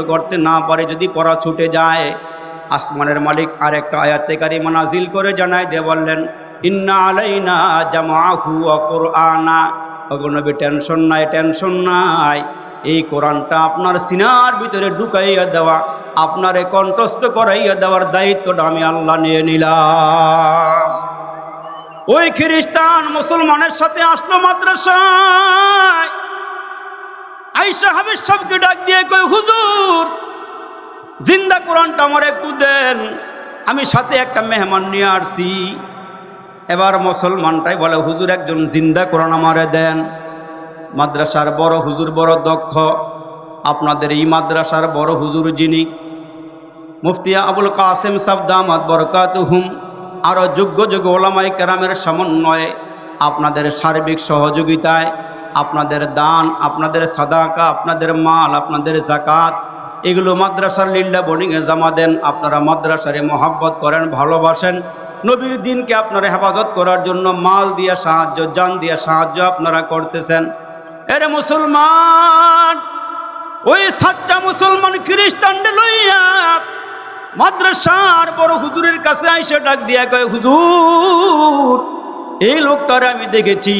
করতে না পারে, যদি পড়া ছুটে যায়। আসমানের মালিক আরেকটা আয়াতে কারিমা নাজিল করে জানাই দিয়ে বললেন, ইন্না আলাইনা জামাহু ওয়া কুরআনা। ওগো নবী, টেনশন নাই টেনশন নাই। এই কোরআনটা আপনার সিনার ভিতরে ঢুকাইয়া দেওয়া, আপনারে কণ্ঠস্থ করাইয়া দেওয়ার দায়িত্বটা আমি আল্লাহ নিয়ে নিলাম। ওই খ্রিস্টান মুসলমানের সাথে আসলো মাদ্রাসায়। আইসা হাবিজ সবকে ডাক দিয়ে কই হুজুর, জিন্দা কোরআনটা আমার একটু দেন। আমি সাথে একটা মেহমান নিয়ে আসছি। এবার মুসলমানটাই বলে, হুজুর, একজন জিন্দা কোরআন আমারে দেন। মাদ্রাসার বড় হুজুর বড় দক্ষ। আপনাদের এই মাদ্রাসার বড় হুজুর যিনি মুফতিয়া আবুল কাসেম সাবদামাদ বরকাত হুম আরও যোগ্য যোগ্য ওলামাই কেরামের সমন্বয়ে আপনাদের সার্বিক সহযোগিতায় আপনাদের দান, আপনাদের সাদাকা, আপনাদের মাল, আপনাদের জাকাত এগুলো মাদ্রাসার লিন্ডা বোর্ডিংয়ে জমা দেন। আপনারা মাদ্রাসারে মহাব্বত করেন, ভালোবাসেন। নবীর দিনকে আপনারা হেফাজত করার জন্য মাল দিয়ে সাহায্য, জান দিয়ে সাহায্য আপনারা করতেছেন। এরে মুসলমান, ওই সাচ্চা মুসলমান খ্রিস্টানকে লইয়া মাদ্রাসার বড় হুজুরের কাছে আইসে ডাক দিয়া কয়, হুজুর, এই লোকটারে আমি দেখেছি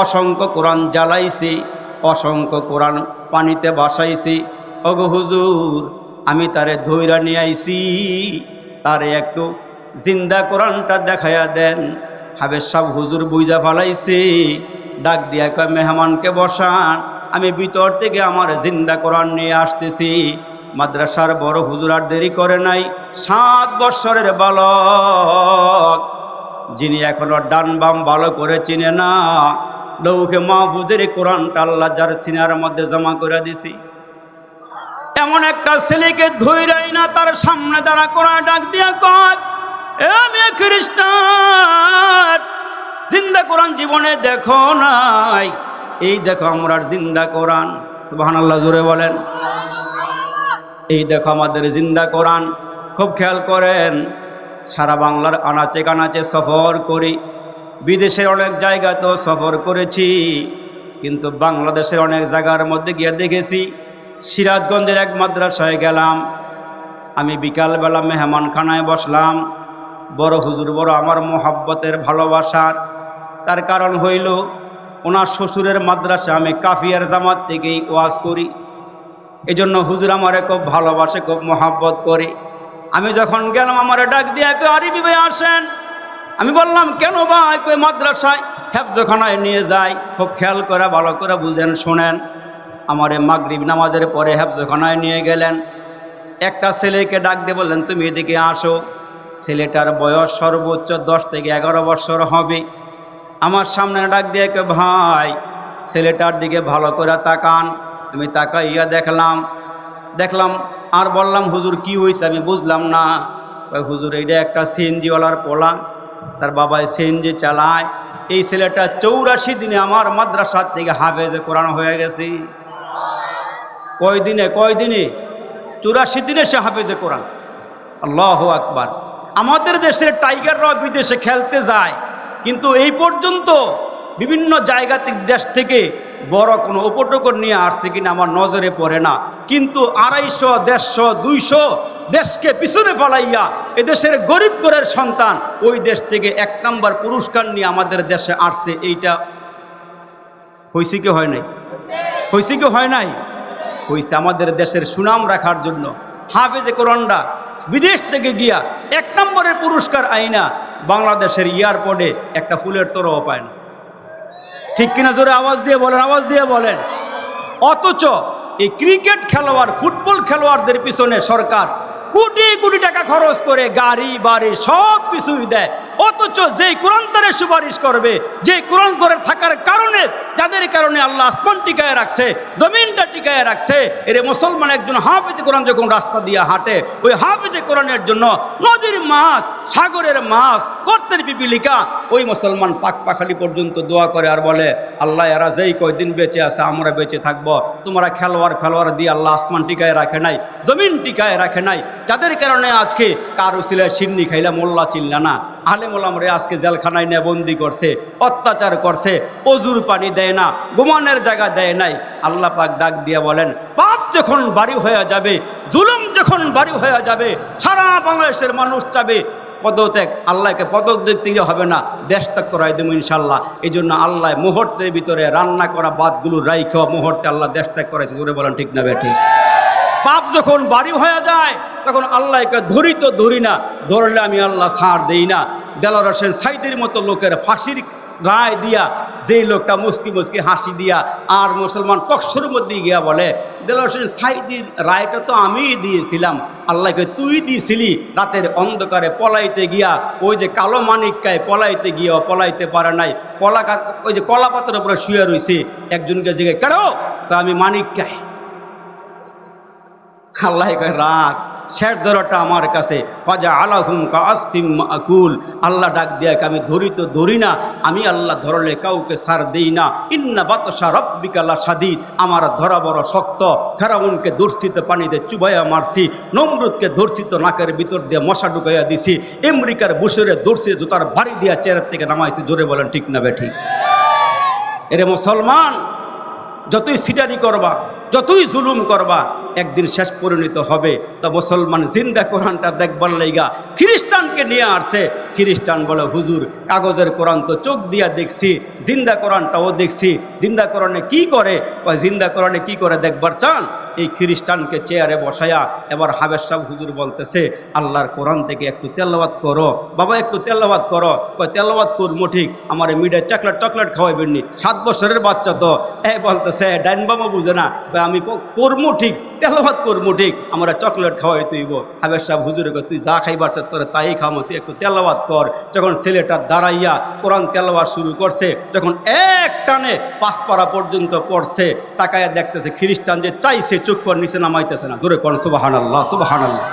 অসংখ্য কোরআন জ্বালাইছি, অসংখ্য কোরআন পানিতে বাসাইছি ওগো হুজুর, আমি তারে ধৈরা নিয়ে আইছি তারে একটু জিন্দা কোরআনটা দেখাইয়া দেন। হাবের সব হুজুর বুঝা ফালাইছে। ডাক দিয়া কয়, মেহমানকে বসান, আমি ভিতর থেকে আমার জিন্দা কোরআন নিয়ে আসতেছি। মাদ্রাসার বড় হুজুর আর দেরি করে নাই, সাত বৎসরের বালক। যিনি এখনও ডান বাম ভালো করে চিনে না লৌকে মাহবুদের কোরআনটা আল্লাহ যার সিনার মধ্যে জমা করে দিছি এমন একটা ছেলেকে ধৈরাই না, তার সামনে দাঁড়া করা ডাক দিয়া কয় আমি খ্রিস্টান, জিন্দা কোরআন জীবনে দেখো নাই। এই দেখো আমরা জিন্দা কোরআন। সুবাহান আল্লাহ জুড়ে বলেন। এই দেখো আমাদের জিন্দা কোরআন। খুব খেয়াল করেন, সারা বাংলার আনাচে কানাচে সফর করি। বিদেশের অনেক জায়গা তো সফর করেছি, কিন্তু বাংলাদেশের অনেক জায়গার মধ্যে গিয়ে দেখেছি, সিরাজগঞ্জের এক মাদ্রাসায় গেলাম। আমি বিকালবেলা মেহমানখানায় বসলাম। বড় হুজুর, বড় আমার মোহাব্বতের ভালোবাসার তার কারণ হইল, ওনার শ্বশুরের মাদ্রাসা আমি কাফিয়ার জামাত থেকেই ওয়াজ করি। এজন্য হুজুর আমারে খুব ভালোবাসে, খুব মহাব্বত করে। আমি যখন গেলাম, আমার ডাক দিয়ে আরিবি ভাই আসেন? আমি বললাম, কেন ভাই কই মাদ্রাসায় হেফজখানায় নিয়ে যাই? খুব খেয়াল করে, ভালো করে বুঝেন, শোনেন। আমারে মাগরিব নামাজের পরে হেফজখানায় নিয়ে গেলেন। একটা ছেলেকে ডাক দিয়ে বললেন, তুমি এদিকে আসো। ছেলেটার বয়স সর্বোচ্চ দশ থেকে এগারো বছর হবে। আমার সামনে ডাক দিয়ে কে ভাই, ছেলেটার দিকে ভালো করে তাকান। আমি তাকাইয়া দেখলাম দেখলাম, আর বললাম, হুজুর, কি হয়েছে আমি বুঝলাম না। হুজুর এইটা একটা সিএনজিওয়ালার পোলা। তার বাবাই সিএনজি চালায়। এই ছেলেটা চৌরাশি দিনে আমার মাদ্রাসার থেকে হাফেজে কোরআন হয়ে গেছে। কয় দিনে কয় দিনে চুরাশি দিনে সে হাফেজে কোরআন। আল্লাহ আকবার। আমাদের দেশের টাইগাররা বিদেশে খেলতে যায়, কিন্তু এই পর্যন্ত বিভিন্ন জায়গা দেশ থেকে বড় কোনো উপটকর নিয়ে আসছে কিনা আমার নজরে পড়ে না। কিন্তু আড়াইশো, দেড়শো, দুইশো দেশকে পিছনে ফেলাইয়া এদেশের গরিব ঘরের সন্তান, ওই দেশ থেকে এক নম্বর পুরস্কার নিয়ে আমাদের দেশে আসছে, এইটা হয়েছে কি হয় নাই? হয়েছে কি হয় নাই? হয়েছে আমাদের দেশের সুনাম রাখার জন্য। হাফেজে কোরআনরা বিদেশ থেকে গিয়া এক নম্বরের পুরস্কার আইনা বাংলাদেশের এয়ারপোর্টে একটা ফুলের তোরও পায় না। ঠিক কিনা জোরে আওয়াজ দিয়ে বলেন, আওয়াজ দিয়ে বলেন। অথচ এই ক্রিকেট খেলোয়াড়, ফুটবল খেলোয়াড়দের পিছনে সরকার কোটি কোটি টাকা খরচ করে গাড়ি বাড়ি সব কিছুই দেয়। অথচ যেই কোরআন তারে সুপারিশ করবে যে কোরআন করে থাকার কারণে, যাদের কারণে আল্লাহ আসমান টিকায় রাখছে, জমিনটা টিকায় রাখছে, এর মুসলমান একজন হাফিজ কোরআন যখন রাস্তা দিয়ে হাঁটে, ওই হাফিজে কোরআনের জন্য নদীর মাছ, সাগরের মাছ, গর্তের পিপিলিকা, ওই মুসলমান পাক পাখালি পর্যন্ত দোয়া করে আর বলে, আল্লাহ, এরা যেই কয়দিন বেঁচে আছে, আমরা বেঁচে থাকব। তোমরা খেলোয়াড় খেলোয়াড় দিয়ে আল্লাহ আসমান টিকায় রাখে নাই, জমিন টিকায় রাখে নাই। যাদের কারণে আজকে কারও সিলায় সিন্নি খাইলা মোল্লা চিল্লা না আলেমুলামরে আজকে জেলখানায় নিয়ে বন্দি করছে, অত্যাচার করছে, অজুর পানি দেয় না, গুমানের জায়গা দেয় নাই। আল্লাহ পাক ডাক দিয়ে বলেন, পাপ যখন বাড়ি হয়ে যাবে, জুলুম যখন বাড়ি হয়ে যাবে, সারা বাংলাদেশের মানুষ চাবে, পদত্যাগ, আল্লাহকে দেখতে গিয়ে হবে না, দেশ ত্যাগ করাই দেবো ইনশাল্লাহ এই জন্য আল্লাহ মুহূর্তের ভিতরে রান্না করা বাদগুলো রাই খাওয়া মুহূর্তে আল্লাহ দেশ ত্যাগ করেছে, জোরে বলেন ঠিক না বেঠি পাপ যখন বাড়ি হয়ে যায়, তখন আল্লাহকে ধরি তো ধরি না, ধরলে আমি আল্লাহ ছাড় দেই না। দেলার হোসেন সাইদের মতো লোকের ফাঁসির রায় দিয়া, যেই লোকটা মুসকি মুসকি হাসি দিয়া, আর মুসলমান পক্ষর মধ্যে গিয়া বলে দেলার হোসেন সাইদির রায়টা তো আমিই দিয়েছিলাম, আল্লাহকে তুই দিয়েছিলি রাতের অন্ধকারে পলাইতে গিয়া, ওই যে কালো মানিককায় পলাইতে গিয়া পলাইতে পারে নাই কলা ওই যে কলা পাতার উপরে শুয়ে রয়েছে একজনকে জিজ্ঞেস, কেন? আমি মানিককায়। আল্লাহ রাগ, শেষ ধরাটা আমার কাছে। ফাজা আলাহুম কাস্তিম আকুল আল্লাহ ডাক দিয়া আমি ধরি তো ধরি না, আমি আল্লাহ ধরলে কাউকে সার দেই না। ইন্না বাতসা রব্বিকালা সাদিদ আমার ধরা বড় শক্ত, ফেরাউনকে দর্শিত পানিতে চুবাইয়া মারছি, নমরুদকে দর্শিত নাকের ভিতর দিয়ে মশা ঢুকাইয়া দিছি, আমেরিকার বুসরে দর্শি জুতার বাড়ি দিয়া চেয়ার থেকে নামাইছি। জোরে বলেন, ঠিক না বেঠি? এরে মুসলমান, যতই সিটারি করবা, যতই জুলুম করবা একদিন শেষ পরিণত হবে। তা মুসলমান জিন্দা কোরআনটা দেখবার লাইগা খ্রিস্টানকে নিয়ে আসছে। খ্রিস্টান বলে, হুজুর, কাগজের কোরআন তো চোখ দিয়া দেখছি, জিন্দা কোরআনটাও দেখছি। জিন্দা কোরআনে কি করে? ওই জিন্দা কোরআনে কি করে দেখবার চান? এই খ্রিস্টানকে চেয়ারে বসায়া এবার হাবের সাহ হুজুর বলতেছে, আল্লাহর কোরআন থেকে একটু তেলাবাদ করো। বাবা, একটু তেলাবাদ করো। তেলাবাদ করব ঠিক, আমার মিডিয়া চকলেট টকলেট চকলেট খাওয়াইবেননি। সাত বছরের বাচ্চা তো। এ বলতেছে, ডাইন বাবা বুঝে না। আমি করব ঠিক তেলাবাদ করব, ঠিক? আমরা চকলেট খাওয়াই তুইব। হাবের সাহ হুজুরে তুই যা খাইবার চাস তোরে তাই খামো তুই একটু তেলাবাদ কর। যখন ছেলেটা দাঁড়াইয়া কোরআন তেলাবাদ শুরু করছে, যখন এক টানে পাঁচ পাড়া পর্যন্ত পড়ছে, তাকায় দেখতেছে খ্রিস্টান যে চাইছে, চোখ পর নিচে নামাইতেছে না। ধরে কোন সুবাহান আল্লাহ সুবাহান আল্লাহ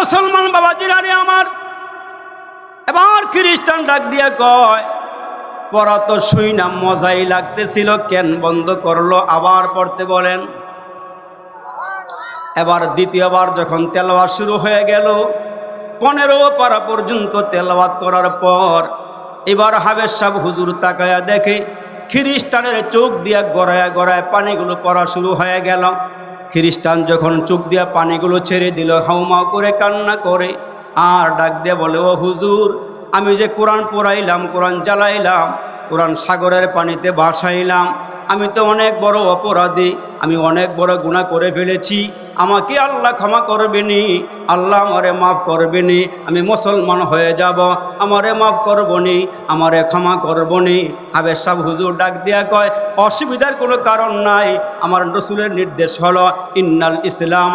মুসলমান বাবা জিরানি আমার, এবার খ্রিস্টান ডাক দিয়ে কয়, পড়া তো শুই না মজাই লাগতেছিল, কেন বন্ধ করল? আবার পড়তে বলেন এবার দ্বিতীয়বার যখন তেলাওয়াত শুরু হয়ে গেল, পনেরো পারা পর্যন্ত তেলাওয়াত করার পর এবার হাবের সাহ হুজুর তাকায়া দেখে খ্রিস্টানের চোখ দিয়া গড়ায় গড়ায় পানিগুলো পড়া শুরু হয়ে গেল। খ্রিস্টান যখন চোখ দিয়া পানিগুলো ছেড়ে দিল, হাউমাউ করে কান্না করে, আর ডাক দিয়ে বলে, ও হুজুর, আমি যে কোরআন পড়াইলাম, কোরআন জ্বালাইলাম, কোরআন সাগরের পানিতে ভাসাইলাম, আমি তো অনেক বড় অপরাধী আমি অনেক বড় গুণা করে ফেলেছি। আমাকে আল্লাহ ক্ষমা করবেনি আল্লাহ আমারে মাফ করবেনি আমি মুসলমান হয়ে যাব, আমারে মাফ করবনি, আমারে ক্ষমা করবনি। আবে সব হুজুর ডাক দিয়া কয়, অসুবিধার কোনো কারণ নাই, আমার রসুলের নির্দেশ হলো, ইন্নাল ইসলাম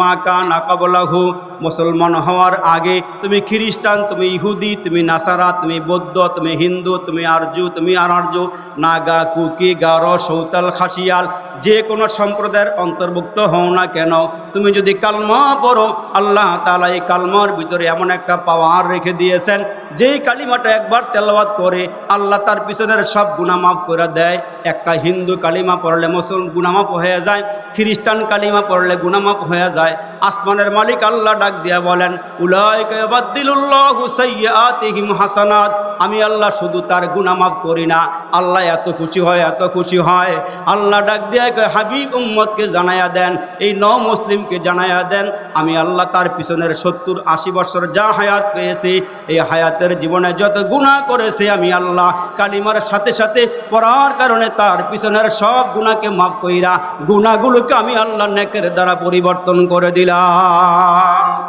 মা কানা কাবলাহু মুসলমান হওয়ার আগে তুমি খ্রিস্টান, তুমি ইহুদি, তুমি নাসারা, তুমি বৌদ্ধ, তুমি হিন্দু, তুমি আরজু, তুমি আনার্য নাগা, কুকি, গারো, সৌতাল, খাসিয়াল, যে কোনো সম্প্রদায়ের অন্তর্ভুক্ত হও না কেন? তুমি যদি কালমা পড়ো, আল্লাহ তালা এই কালমার ভিতরে এমন একটা পাওয়ার রেখে দিয়েছেন, যেই কালিমাটা একবার তেলাওয়াত করে আল্লাহ তার পিছনের সব গুণামাফ করে দেয়। একটা হিন্দু কালিমা পড়লে মুসলমান গুণামাপ হয়ে যায়, খ্রিস্টান কালিমা পড়লে গুণামাপ হয়ে যায় আসমানের মালিক আল্লাহ ডাক দিয়া বলেন হাসানাত। আমি আল্লাহ শুধু তার গুণামাপ করি না, আল্লাহ এত খুশি হয়, এত খুশি হয়। আল্লাহ ডাক দিয়া হাবিব উম্মতকে জানায়া দেন, এই ন মুসলিমকে জানাইয়া দেন। আমি আল্লাহ তার পিছনের সত্তর আশি বছর যা হায়াত পেয়েছি, এই হায়াতের জীবনে যত গুণা করেছে আমি আল্লাহ কালিমার সাথে সাথে পড়ার কারণে তার পিছনের সব গুণাকে মাফ কইরা গুণাগুলোকে আমি আল্লাহ নেকের দ্বারা পরিবর্তন করে দিলাম